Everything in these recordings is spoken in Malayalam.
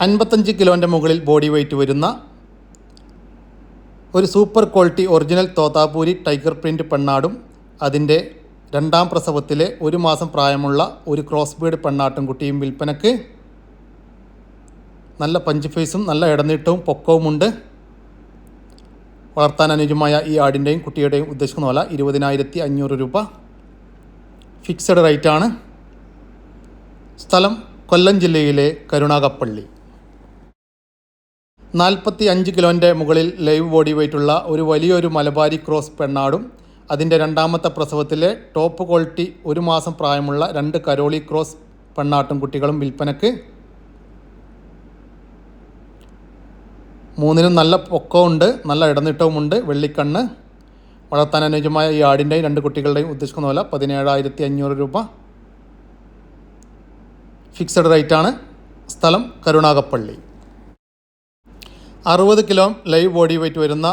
അൻപത്തഞ്ച് കിലോന്റെ മുകളിൽ ബോഡി വെയ്റ്റ് വരുന്ന ഒരു super quality original Thothapuri tiger print പെണ്ണാടും അതിന്റെ രണ്ടാം പ്രസവത്തിലെ ഒരു മാസം പ്രായമുള്ള ഒരു ക്രോസ് ബീഡ് പെണ്ണാട്ടും കുട്ടിയും വിൽപ്പനക്ക് നല്ല പഞ്ച് ഫേസും നല്ല ഇടനീട്ടവും പൊക്കവുമുണ്ട് വളർത്താൻ അനുജമായ ഈ ആടിന്റെയും കുട്ടിയുടെയും ഉദ്ദേശിക്കുന്ന പോലെ ഇരുപതിനായിരത്തി അഞ്ഞൂറ് രൂപ ഫിക്സഡ് റേറ്റാണ് സ്ഥലം കൊല്ലം ജില്ലയിലെ കരുണാകപ്പള്ളി. നാൽപ്പത്തി അഞ്ച് കിലോന്റെ മുകളിൽ ലൈവ് ബോഡി വെയ്റ്റുള്ള ഒരു വലിയൊരു മലബാരി ക്രോസ് പെണ്ണാടും അതിന്റെ രണ്ടാമത്തെ പ്രസവത്തിലെ ടോപ്പ് ക്വാളിറ്റി ഒരു മാസം പ്രായമുള്ള രണ്ട് കരോളി ക്രോസ് പെണ്ണാട്ടും കുട്ടികളും വിൽപ്പനക്ക് മൂന്നിനും നല്ല പൊക്കമുണ്ട് നല്ല ഇടനീട്ടവുമുണ്ട് വെള്ളിക്കണ്ണ്. വളർത്താൻ അനുയോജ്യമായ ഈ ആടിന്റെയും രണ്ട് കുട്ടികളുടെയും ഉദ്ദേശിക്കുന്ന പോലെ പതിനേഴായിരത്തി അഞ്ഞൂറ് രൂപ. ഫിക്സഡ് റേറ്റാണ്. സ്ഥലം കരുണാകപ്പള്ളി. അറുപത് കിലോ ലൈവ് ബോഡി വെയ്റ്റ് വരുന്ന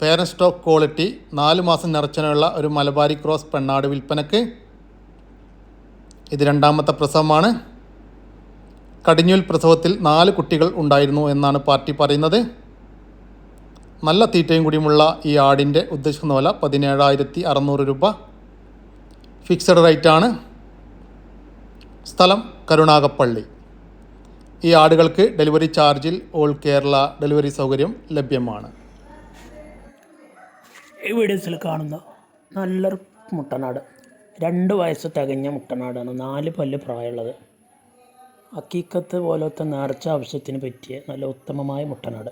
പേരൻ സ്റ്റോക്ക് ക്വാളിറ്റി നാല് മാസം നിറച്ചനുള്ള ഒരു മലബാരി ക്രോസ് പെണ്ണാട് വിൽപ്പനക്ക് ഇത് രണ്ടാമത്തെ പ്രസവമാണ്. കടിഞ്ഞൂൽ പ്രസവത്തിൽ നാല് കുട്ടികൾ ഉണ്ടായിരുന്നു എന്നാണ് പാർട്ടി പറയുന്നത്. നല്ല തീറ്റയും കൂടിയുമുള്ള ഈ ആടിന്റെ ഉദ്ദേശിക്കുന്ന വില പതിനേഴായിരത്തി അറുന്നൂറ് രൂപ ഫിക്സഡ് റേറ്റാണ് സ്ഥലം കരുണാകപ്പള്ളി. ഈ ആടുകൾക്ക് ഡെലിവറി ചാർജിൽ ഓൾ കേരള ഡെലിവറി സൗകര്യം ലഭ്യമാണ്. ഈ വീഡിയോസിൽ കാണുന്ന നല്ലൊരു മുട്ടനാട് രണ്ട് വയസ്സ് തികഞ്ഞ മുട്ടനാടാണ് നാല് പല്ല് പ്രായമുള്ളത്. അക്കീക്കത്ത് പോലത്തെ നേർച്ച ആവശ്യത്തിന് പറ്റിയ നല്ല ഉത്തമമായ മുട്ടനാട്.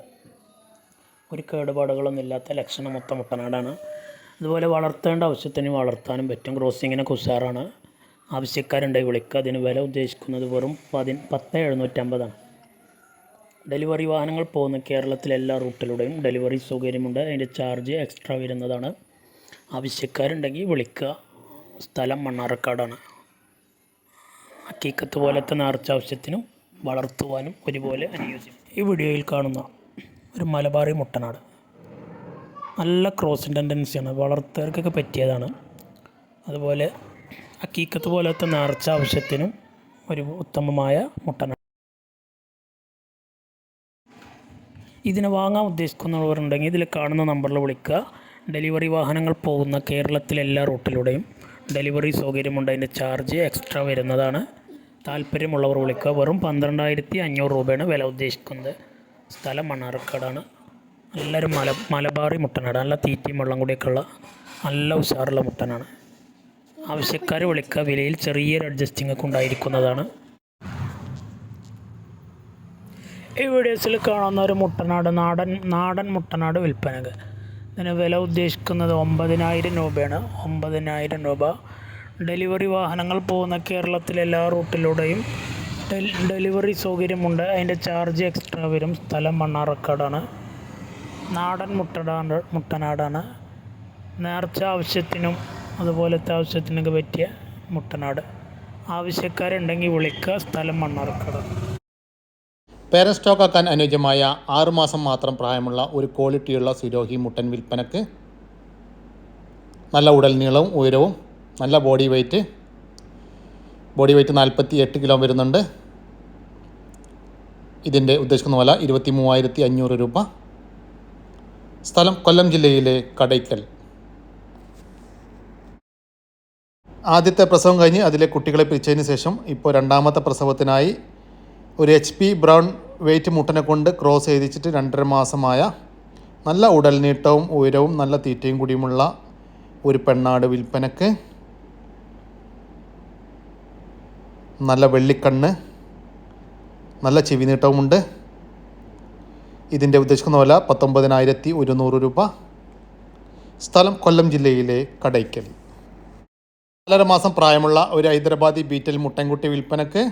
ഒരു കേടുപാടുകളൊന്നും ഇല്ലാത്ത ലക്ഷണമൊത്ത മുട്ടനാടാണ്. അതുപോലെ വളർത്തേണ്ട ആവശ്യത്തിന് വളർത്താനും പറ്റും. ക്രോസിങ്ങിനൊക്കെ ഉഷാറാണ് ആവശ്യക്കാരുണ്ടെങ്കിൽ വിളിക്കുക. അതിന് വില ഉദ്ദേശിക്കുന്നത് വെറും പതി പത്ത് എഴുന്നൂറ്റമ്പതാണ്. ഡെലിവറി വാഹനങ്ങൾ പോകുന്ന കേരളത്തിലെ എല്ലാ റൂട്ടിലൂടെയും ഡെലിവറി സൗകര്യമുണ്ട്. അതിന്റെ ചാർജ് എക്സ്ട്രാ വരുന്നതാണ്. ആവശ്യക്കാരുണ്ടെങ്കിൽ വിളിക്കുക. സ്ഥലം മണ്ണാർക്കാടാണ്. അക്കീക്കത്ത് പോലത്തെ നേർച്ച ആവശ്യത്തിനും വളർത്തുവാനും ഒരുപോലെ അനുയോജ്യം ഈ വീഡിയോയിൽ കാണുന്ന ഒരു മലബാറി മുട്ടനാട്. നല്ല ക്രോസിൻ ടെൻഡൻസിയാണ് വളർത്തുകാർക്കൊക്കെ പറ്റിയതാണ്. അതുപോലെ ഹക്കീക്കത്ത് പോലത്തെ നേർച്ച ആവശ്യത്തിനും ഒരു ഉത്തമമായ മുട്ടനാട് ഇതിനെ വാങ്ങാൻ ഉദ്ദേശിക്കുന്നവരുണ്ടെങ്കിൽ ഇതിൽ കാണുന്ന നമ്പറിൽ വിളിക്കുക. ഡെലിവറി വാഹനങ്ങൾ പോകുന്ന കേരളത്തിലെ എല്ലാ റൂട്ടിലൂടെയും ഡെലിവറി സൗകര്യമുണ്ട്. അതിന്റെ ചാർജ് എക്സ്ട്രാ വരുന്നതാണ്. താല്പര്യമുള്ളവർ വിളിക്കുക. വെറും പന്ത്രണ്ടായിരത്തി അഞ്ഞൂറ് രൂപയാണ് വില ഉദ്ദേശിക്കുന്നത്. സ്ഥലം മണ്ണാർക്കാടാണ്. നല്ലൊരു മല മലബാറി മുട്ടനാട്. നല്ല തീറ്റയും വെള്ളം കൂടിയൊക്കെ ഉള്ള നല്ല ഉഷാറുള്ള മുട്ടനാണ്. ആവശ്യക്കാർ വിളിക്കുക. വിലയിൽ ചെറിയൊരു അഡ്ജസ്റ്റിംഗ് ഒക്കെ ഉണ്ടായിരിക്കുന്നതാണ്. ഈ വീഡിയോസിൽ കാണുന്ന ഒരു മുട്ടനാട് നാടൻ നാടൻ മുട്ടനാട് വിൽപ്പനക്ക്. ഇതിന് വില ഉദ്ദേശിക്കുന്നത് ഒമ്പതിനായിരം രൂപയാണ്. ഒമ്പതിനായിരം രൂപ. ഡെലിവറി വാഹനങ്ങൾ പോകുന്ന കേരളത്തിലെ എല്ലാ റൂട്ടിലൂടെയും ഡെലിവറി സൗകര്യമുണ്ട്. അതിന്റെ ചാർജ് എക്സ്ട്രാ വരും. സ്ഥലം മണ്ണാറക്കാടാണ് നാടൻ മുട്ടനാട് മുട്ടനാടാണ്. നേർച്ച ആവശ്യത്തിനും അതുപോലത്തെ ആവശ്യത്തിനൊക്കെ പറ്റിയ മുട്ടനാട്. ആവശ്യക്കാരുണ്ടെങ്കിൽ വിളിക്കുക സ്ഥലം മണ്ണാർക്കട. ആക്കാൻ അനുയോജ്യമായ ആറുമാസം മാത്രം പ്രായമുള്ള ഒരു ക്വാളിറ്റിയുള്ള സിരോഹി മുട്ടൻ വിൽപ്പനക്ക് നല്ല ഉടൽ നീളവും ഉയരവും നല്ല ബോഡി വെയ്റ്റ്. ബോഡി വെയ്റ്റ് നാൽപ്പത്തി എട്ട് കിലോ വരുന്നുണ്ട്. ഇതിന്റെ ഉദ്ദേശിക്കുന്ന വില ഇരുപത്തി മൂവായിരത്തി അഞ്ഞൂറ് രൂപ. സ്ഥലം കൊല്ലം ജില്ലയിലെ കടയ്ക്കൽ. ആദ്യത്തെ പ്രസവം കഴിഞ്ഞ് അതിലെ കുട്ടികളെ പിരിച്ചതിന് ശേഷം ഇപ്പോൾ രണ്ടാമത്തെ പ്രസവത്തിനായി ഒരു എച്ച് പി ബ്രൗൺ വെയിറ്റ് മുട്ടനെ കൊണ്ട് ക്രോസ് ചെയ്തിച്ചിട്ട് രണ്ടര മാസമായ നല്ല ഉടൽ നീട്ടവും ഉയരവും നല്ല തീറ്റയും കൂടിയുമുള്ള ഒരു പെണ്ണാട് വിൽപ്പനക്ക് നല്ല വെള്ളിക്കണ്ണ് നല്ല ചെവി നീട്ടവുമുണ്ട് ഇതിന്റെ ഉദ്ദേശിക്കുന്ന വില പത്തൊമ്പതിനായിരത്തി ഒരുന്നൂറ് രൂപ. സ്ഥലം കൊല്ലം ജില്ലയിലെ കടയ്ക്കൽ. നാലര മാസം പ്രായമുള്ള ഒരു ഹൈദരാബാദി ബീറ്റൽ മുട്ടൻകുട്ടി വിൽപ്പനക്ക്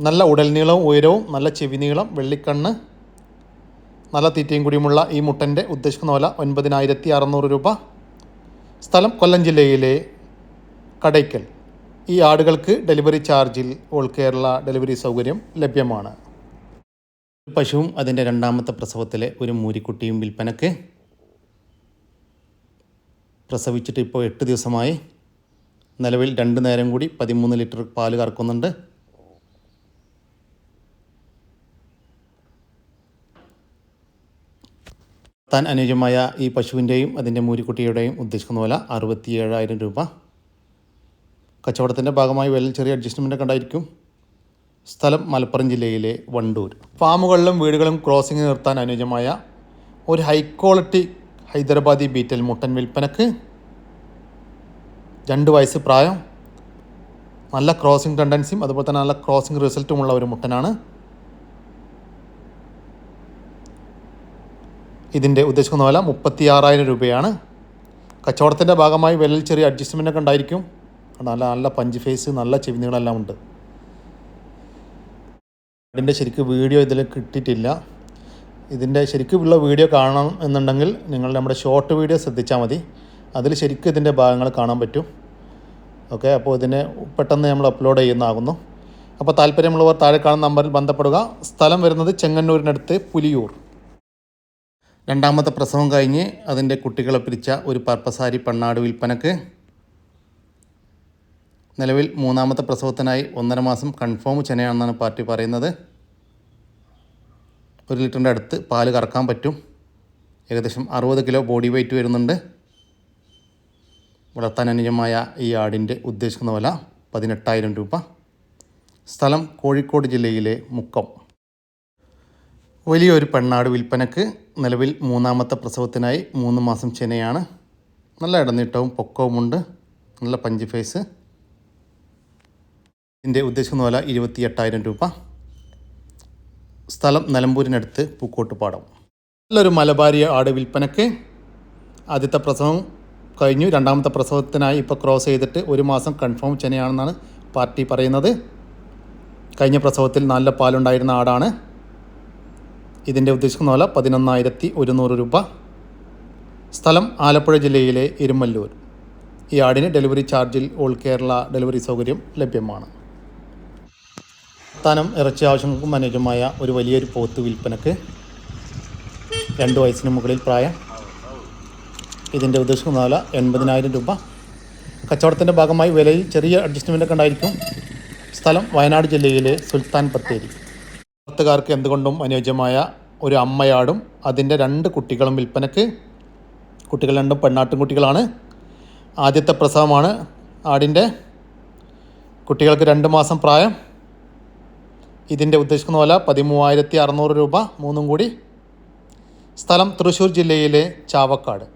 നല്ല ഉടൽ നീളവും ഉയരവും നല്ല ചെവി നീളം വെള്ളിക്കണ്ണ് നല്ല തീറ്റയും കൂടിയുമുള്ള ഈ മുട്ടന്റെ ഉദ്ദേശിക്കുന്ന വില ഒൻപതിനായിരത്തി അറുന്നൂറ് രൂപ. സ്ഥലം കൊല്ലം ജില്ലയിലെ കടയ്ക്കൽ. ഈ ആടുകൾക്ക് ഡെലിവറി ചാർജിൽ ഓൾ കേരള ഡെലിവറി സൗകര്യം ലഭ്യമാണ്. പശുവും അതിന്റെ രണ്ടാമത്തെ പ്രസവത്തിലെ ഒരു മൂരിക്കുട്ടിയും വിൽപ്പനക്ക് പ്രസവിച്ചിട്ട് ഇപ്പോൾ എട്ട് ദിവസമായി. നിലവിൽ രണ്ട് നേരം കൂടി പതിമൂന്ന് ലിറ്റർ പാൽ കറക്കുന്നുണ്ട്. താൻ അനുയോജ്യമായ ഈ പശുവിന്റെയും അതിന്റെ മൂരിക്കുട്ടിയുടെയും ഉദ്ദേശിക്കുന്ന പോലെ അറുപത്തി ഏഴായിരം രൂപ. കച്ചവടത്തിന്റെ ഭാഗമായി വലിയ ചെറിയ അഡ്ജസ്റ്റ്മെന്റ് ഉണ്ടായിരിക്കും. സ്ഥലം മലപ്പുറം ജില്ലയിലെ വണ്ടൂർ. ഫാമുകളിലും വീടുകളും ക്രോസിംഗ് നിർത്താൻ അനുയോജ്യമായ ഒരു ഹൈ ക്വാളിറ്റി ഹൈദരാബാദി ബീറ്റൽ മുട്ടൻ വിൽപ്പനക്ക് രണ്ട് വയസ്സ് പ്രായം നല്ല ക്രോസിംഗ് ടെൻഡൻസിയും അതുപോലെ തന്നെ നല്ല ക്രോസിംഗ് റിസൾട്ടുമുള്ള ഒരു മുട്ടനാണ്. ഇതിന്റെ ഉദ്ദേശിക്കുന്ന വില മുപ്പത്തി ആറായിരം രൂപയാണ്. കച്ചവടത്തിന്റെ ഭാഗമായി വിലയിൽ ചെറിയ അഡ്ജസ്റ്റ്മെന്റ് ഒക്കെ ഉണ്ടായിരിക്കും. നല്ല നല്ല പഞ്ച് ഫേസ് നല്ല ചെവിനുകളെല്ലാം ഉണ്ട്. അതിന്റെ ശരിക്കും വീഡിയോ ഇതിൽ കിട്ടിയിട്ടില്ല. ഇതിന്റെ ശരിക്കുമുള്ള വീഡിയോ കാണണം എന്നുണ്ടെങ്കിൽ നിങ്ങൾ നമ്മുടെ ഷോർട്ട് വീഡിയോ ശ്രദ്ധിച്ചാൽ മതി. അതിൽ ശരിക്കും ഇതിന്റെ ഭാഗങ്ങൾ കാണാൻ പറ്റും. ഓക്കെ അപ്പോൾ ഇതിനെ പെട്ടെന്ന് നമ്മൾ അപ്ലോഡ് ചെയ്യുന്നതാകുന്നു. അപ്പോൾ താല്പര്യമുള്ളവർ താഴെ കാണുന്ന നമ്പറിൽ ബന്ധപ്പെടുക. സ്ഥലം വരുന്നത് ചെങ്ങന്നൂരിനടുത്ത് പുലിയൂർ. രണ്ടാമത്തെ പ്രസവം കഴിഞ്ഞ് അതിന്റെ കുട്ടികളെ പിരിച്ച ഒരു പർപ്പസാരി പണ്ണാട് വിൽപ്പനക്ക് നിലവിൽ മൂന്നാമത്തെ പ്രസവത്തിനായി ഒന്നര മാസം കൺഫേം ചെനയാണെന്നാണ് പാർട്ടി പറയുന്നത്. ഒരു ലിറ്ററിന്റെ അടുത്ത് പാൽ കറക്കാൻ പറ്റും. ഏകദേശം അറുപത് കിലോ ബോഡി വെയിറ്റ് വരുന്നുണ്ട്. വളർത്താൻ അനുജമായ ഈ ആടിന്റെ ഉദ്ദേശിക്കുന്ന വില പതിനെട്ടായിരം രൂപ. സ്ഥലം കോഴിക്കോട് ജില്ലയിലെ മുക്കം. വലിയൊരു പെണ്ണാട് വിൽപ്പനക്ക് നിലവിൽ മൂന്നാമത്തെ പ്രസവത്തിനായി മൂന്ന് മാസം ചെനയാണ് നല്ല ഇടനീട്ടവും പൊക്കവുമുണ്ട്. നല്ല പഞ്ച് ഫേസ്. ഇതിന്റെ ഉദ്ദേശിക്കുന്ന വില ഇരുപത്തി എട്ടായിരം രൂപ. സ്ഥലം നിലമ്പൂരിനടുത്ത് പൂക്കോട്ടുപാടം. നല്ലൊരു മലബാരി ആട് വിൽപ്പനക്ക് ആദ്യത്തെ പ്രസവം കഴിഞ്ഞു. രണ്ടാമത്തെ പ്രസവത്തിനായി ഇപ്പോൾ ക്രോസ് ചെയ്തിട്ട് ഒരു മാസം കൺഫേം ചെനയാണെന്നാണ് പാർട്ടി പറയുന്നത്. കഴിഞ്ഞ പ്രസവത്തിൽ നല്ല പാലുണ്ടായിരുന്ന ആടാണ്. ഇതിന്റെ ഉദ്ദേശിക്കുന്ന വില പതിനൊന്നായിരത്തി ഒരുന്നൂറ് രൂപ. സ്ഥലം ആലപ്പുഴ ജില്ലയിലെ ഇരുമല്ലൂർ ഈ ആടിന് ഡെലിവറി ചാർജിൽ ഓൾ കേരള ഡെലിവറി സൗകര്യം ലഭ്യമാണ്. താനം ഇറച്ചി ആവശ്യങ്ങൾക്കും അനുയോജ്യമായ ഒരു വലിയൊരു പോത്ത് വിൽപ്പനക്ക് രണ്ട് വയസ്സിന് മുകളിൽ പ്രായം. ഇതിന്റെ ഉദ്ദേശിക്കുന്ന വില എൺപതിനായിരം രൂപ. കച്ചവടത്തിന്റെ ഭാഗമായി വിലയിൽ ചെറിയ അഡ്ജസ്റ്റ്മെന്റ് ഒക്കെ ഉണ്ടായിരിക്കും. സ്ഥലം വയനാട് ജില്ലയിലെ സുൽത്താൻ ബത്തേരി. വളർത്തുകാർക്ക് എന്തുകൊണ്ടും അനുയോജ്യമായ ഒരു അമ്മയാടും അതിന്റെ രണ്ട് കുട്ടികളും വിൽപ്പനക്ക്. കുട്ടികൾ രണ്ടും പെണ്ണാട്ടും കുട്ടികളാണ്. ആദ്യത്തെ പ്രസവമാണ് ആടിന്റെ. കുട്ടികൾക്ക് രണ്ട് മാസം പ്രായം. ഇതിന്റെ ഉദ്ദേശിക്കുന്ന പോലെ പതിമൂവായിരത്തി അറുന്നൂറ് രൂപ. മൂന്നും കൂടി സ്ഥലം തൃശ്ശൂർ ജില്ലയിലെ ചാവക്കാട്.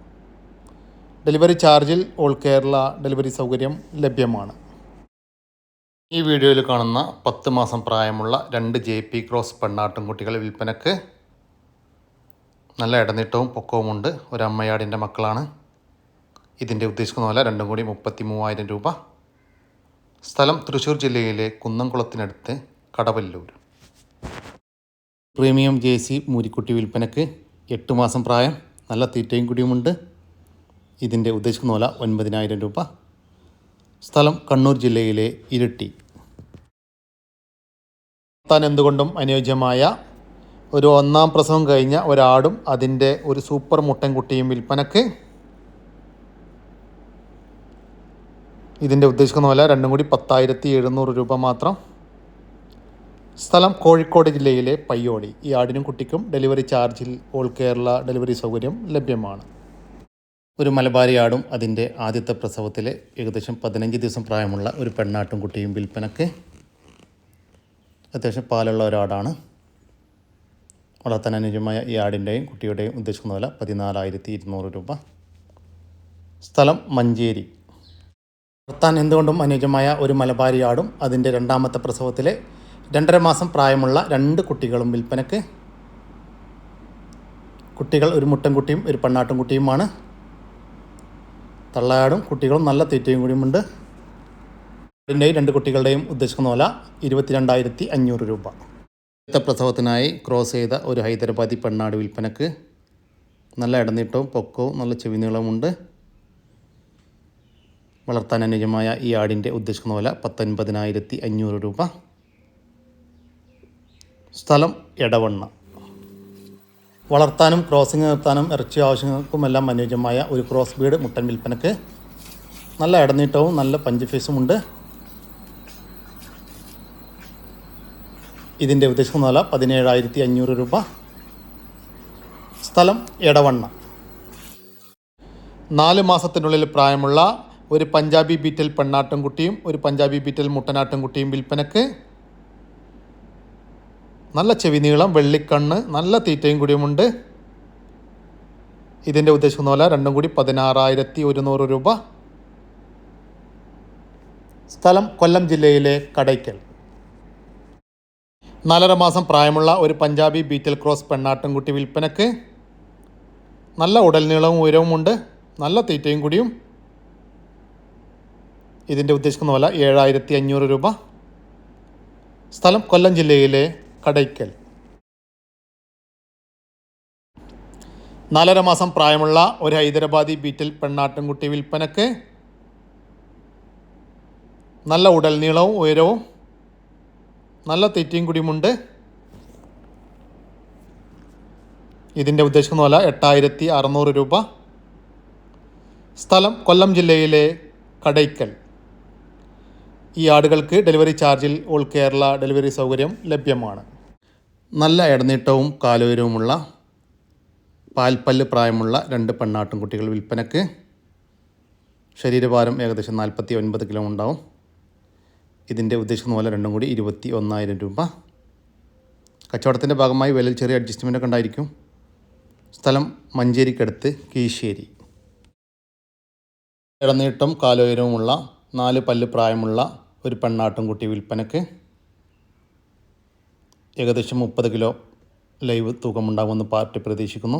ഡെലിവറി ചാർജിൽ ഓൾ കേരള ഡെലിവറി സൗകര്യം ലഭ്യമാണ്. ഈ വീഡിയോയിൽ കാണുന്ന പത്ത് മാസം പ്രായമുള്ള രണ്ട് ജെ പി ക്രോസ് പെണ്ണാട്ടും കുട്ടികൾ വിൽപ്പനക്ക് നല്ല ഇടനീട്ടവും പൊക്കവുമുണ്ട്. ഒരമ്മയാടിന്റെ മക്കളാണ്. ഇതിന്റെ ഉദ്ദേശിക്കുന്ന പോലെ രണ്ടും കൂടി മുപ്പത്തി മൂവായിരം രൂപ. സ്ഥലം തൃശ്ശൂർ ജില്ലയിലെ കുന്നംകുളത്തിനടുത്ത് കടവല്ലൂർ. പ്രീമിയം ജെ സി മൂരിക്കുട്ടി വിൽപ്പനക്ക് എട്ട് മാസം പ്രായം നല്ല തീറ്റയും കുടിയുമുണ്ട്. ഇതിന്റെ ഉദ്ദേശിക്കുന്ന വില ഒൻപതിനായിരം രൂപ. സ്ഥലം കണ്ണൂർ ജില്ലയിലെ ഇരിട്ടി. താൻ എന്തുകൊണ്ടും അനുയോജ്യമായ ഒരു ഒന്നാം പ്രസവം കഴിഞ്ഞ ഒരാടും അതിന്റെ ഒരു സൂപ്പർ മുട്ടൻകുട്ടിയും വിൽപ്പനക്ക് ഇതിന്റെ ഉദ്ദേശിക്കുന്ന വില രണ്ടും കൂടി പത്തായിരത്തി എഴുന്നൂറ് രൂപ മാത്രം. സ്ഥലം കോഴിക്കോട് ജില്ലയിലെ പയ്യോളി ഈ ആടിനും കുട്ടിക്കും ഡെലിവറി ചാർജിൽ ഓൾ കേരള ഡെലിവറി സൗകര്യം ലഭ്യമാണ്. ഒരു മലബാരി ആടും അതിന്റെ ആദ്യത്തെ പ്രസവത്തിലെ ഏകദേശം പതിനഞ്ച് ദിവസം പ്രായമുള്ള ഒരു പെണ്ണാട്ടും കുട്ടിയും വിൽപ്പനക്ക് അത്യാവശ്യം പാലുള്ള ഒരാടാണ്. വളർത്താൻ അനുയോജ്യമായ ഈ ആടിന്റെയും കുട്ടിയുടെയും ഉദ്ദേശിക്കുന്ന വില പതിനാലായിരത്തി ഇരുന്നൂറ് രൂപ. സ്ഥലം മഞ്ചേരി. വളർത്താൻ എന്തുകൊണ്ടും അനുയോജ്യമായ ഒരു മലബാരി ആടും അതിന്റെ രണ്ടാമത്തെ പ്രസവത്തിലെ രണ്ടര മാസം പ്രായമുള്ള രണ്ട് കുട്ടികളും വിൽപ്പനക്ക്. കുട്ടികൾ ഒരു മുട്ടൻകുട്ടിയും ഒരു പെണ്ണാട്ടും കുട്ടിയുമാണ് തള്ളയാടും കുട്ടികളും നല്ല തീറ്റയും കൂടിയുമുണ്ട്. അതിന്റെയും രണ്ട് കുട്ടികളുടെയും ഉദ്ദേശിക്കുന്ന വില ഇരുപത്തിരണ്ടായിരത്തി അഞ്ഞൂറ് രൂപ. അടുത്ത പ്രസവത്തിനായി ക്രോസ് ചെയ്ത ഒരു ഹൈദരാബാദി പെണ്ണാട് വിൽപ്പനക്ക്. നല്ല ഇടനീട്ടവും പൊക്കവും നല്ല ചെവി നീളവുമുണ്ട്. വളർത്താൻ അനുയോജ്യമായ ഈ ആടിന്റെ ഉദ്ദേശിക്കുന്ന വില പത്തൊൻപതിനായിരത്തി അഞ്ഞൂറ് രൂപ. സ്ഥലം എടവണ്ണ. വളർത്താനും ക്രോസിംഗ് നിർത്താനും ഇറച്ചി ആവശ്യങ്ങൾക്കുമെല്ലാം അനുയോജ്യമായ ഒരു ക്രോസ് ബീഡ് മുട്ടൻ വിൽപ്പനക്ക് നല്ല ഇടനീട്ടവും നല്ല പഞ്ച് ഫീസും ഉണ്ട്. ഇതിന്റെ ഉദ്ദേശിക്കുന്ന വില പതിനേഴായിരത്തി അഞ്ഞൂറ് രൂപ. സ്ഥലം എടവണ്ണ. നാല് മാസത്തിനുള്ളിൽ പ്രായമുള്ള ഒരു പഞ്ചാബി ബീറ്റൽ പെണ്ണാട്ടുംകുട്ടിയും ഒരു പഞ്ചാബി ബീറ്റൽ മുട്ടനാട്ടുംകുട്ടിയും വിൽപ്പനക്ക് നല്ല ചെവി നീളം വെള്ളിക്കണ്ണ് നല്ല തീറ്റയും കൂടിയുമുണ്ട്. ഇതിന്റെ ഉദ്ദേശം പോലെ രണ്ടും കൂടി പതിനാറായിരത്തി ഒരുന്നൂറ് രൂപ. സ്ഥലം കൊല്ലം ജില്ലയിലെ കടയ്ക്കൽ. നാലര മാസം പ്രായമുള്ള ഒരു പഞ്ചാബി ബീറ്റൽ ക്രോസ് പെണ്ണാട്ടിൻകുട്ടി വിൽപ്പനക്ക്. നല്ല ഉടൽ നീളവും ഉയരവുമുണ്ട്. നല്ല തീറ്റയും കൂടിയും. ഇതിന്റെ ഉദ്ദേശിക്കുന്ന പോലെ ഏഴായിരത്തി അഞ്ഞൂറ് രൂപ. സ്ഥലം കൊല്ലം ജില്ലയിലെ കടയ്ക്കൽ. നാലര മാസം പ്രായമുള്ള ഒരു ഹൈദരാബാദി ബീറ്റിൽ പെണ്ണാട്ടിൻകുട്ടി വിൽപ്പനക്ക് നല്ല ഉടൽ നീളവും ഉയരവും നല്ല തെറ്റിയും കുടിയുമുണ്ട് ഇതിന്റെ ഉദ്ദേശിക്കുന്ന പോലെ എട്ടായിരത്തി അറുന്നൂറ് രൂപ. സ്ഥലം കൊല്ലം ജില്ലയിലെ കടയ്ക്കൽ. ഈ ആടുകൾക്ക് ഡെലിവറി ചാർജിൽ ഓൾ കേരള ഡെലിവറി സൗകര്യം ലഭ്യമാണ്. നല്ല ഇടനീട്ടവും കാലുയരവുമുള്ള പാൽപ്പല്ല് പ്രായമുള്ള രണ്ട് പെണ്ണാട്ടുംകുട്ടികൾ വിൽപ്പനക്ക്. ശരീരഭാരം ഏകദേശം നാൽപ്പത്തി ഒൻപത് കിലോ ഉണ്ടാവും. ഇതിന്റെ ഉദ്ദേശിക്കുന്ന പോലെ രണ്ടും കൂടി ഇരുപത്തി ഒന്നായിരം രൂപ. കച്ചവടത്തിന്റെ ഭാഗമായി വിലയിൽ ചെറിയ അഡ്ജസ്റ്റ്മെന്റ് ഒക്കെ ഉണ്ടായിരിക്കും. സ്ഥലം മഞ്ചേരിക്കടുത്ത് കീശ്ശേരി ഇടനീട്ടം കാലോയരവുമുള്ള നാല് പല്ല് പ്രായമുള്ള ഒരു പെണ്ണാട്ടുംകുട്ടി വിൽപ്പനക്ക്. ഏകദേശം മുപ്പത് കിലോ ലൈവ് തൂക്കമുണ്ടാകുമെന്ന് പാർട്ടി പ്രതീക്ഷിക്കുന്നു.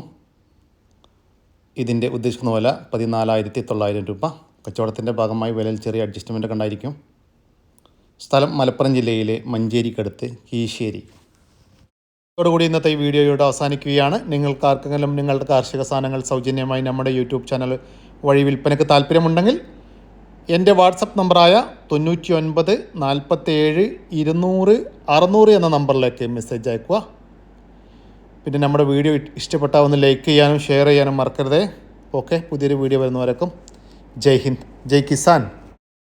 ഇതിന്റെ ഉദ്ദേശിക്കുന്ന വില പതിനാലായിരത്തി തൊള്ളായിരം രൂപ. കച്ചവടത്തിന്റെ ഭാഗമായി വിലയിൽ ചെറിയ അഡ്ജസ്റ്റ്മെന്റ് കണ്ടായിരിക്കും. സ്ഥലം മലപ്പുറം ജില്ലയിലെ മഞ്ചേരിക്കടുത്ത് കീശ്ശേരി ഇതോടുകൂടി ഇന്നത്തെ ഈ വീഡിയോയോട് അവസാനിക്കുകയാണ്. നിങ്ങൾക്ക് ആർക്കെങ്കിലും നിങ്ങളുടെ കാർഷിക സാധനങ്ങൾ സൗജന്യമായി നമ്മുടെ യൂട്യൂബ് ചാനൽ വഴി വിൽപ്പനയ്ക്ക് താല്പര്യമുണ്ടെങ്കിൽ എന്റെ വാട്സപ്പ് നമ്പറായ തൊണ്ണൂറ്റി ഒൻപത് നാൽപ്പത്തേഴ് ഇരുന്നൂറ് അറുന്നൂറ് എന്ന നമ്പറിലേക്ക് മെസ്സേജ് അയക്കുക. പിന്നെ നമ്മുടെ വീഡിയോ ഇഷ്ടപ്പെട്ടാൽ ഒന്ന് ലൈക്ക് ചെയ്യാനും ഷെയർ ചെയ്യാനും മറക്കരുതേ. ഓക്കെ പുതിയൊരു വീഡിയോ വരുന്നവരൊക്കെ ജയ് ഹിന്ദ് ജയ് കിസാൻ.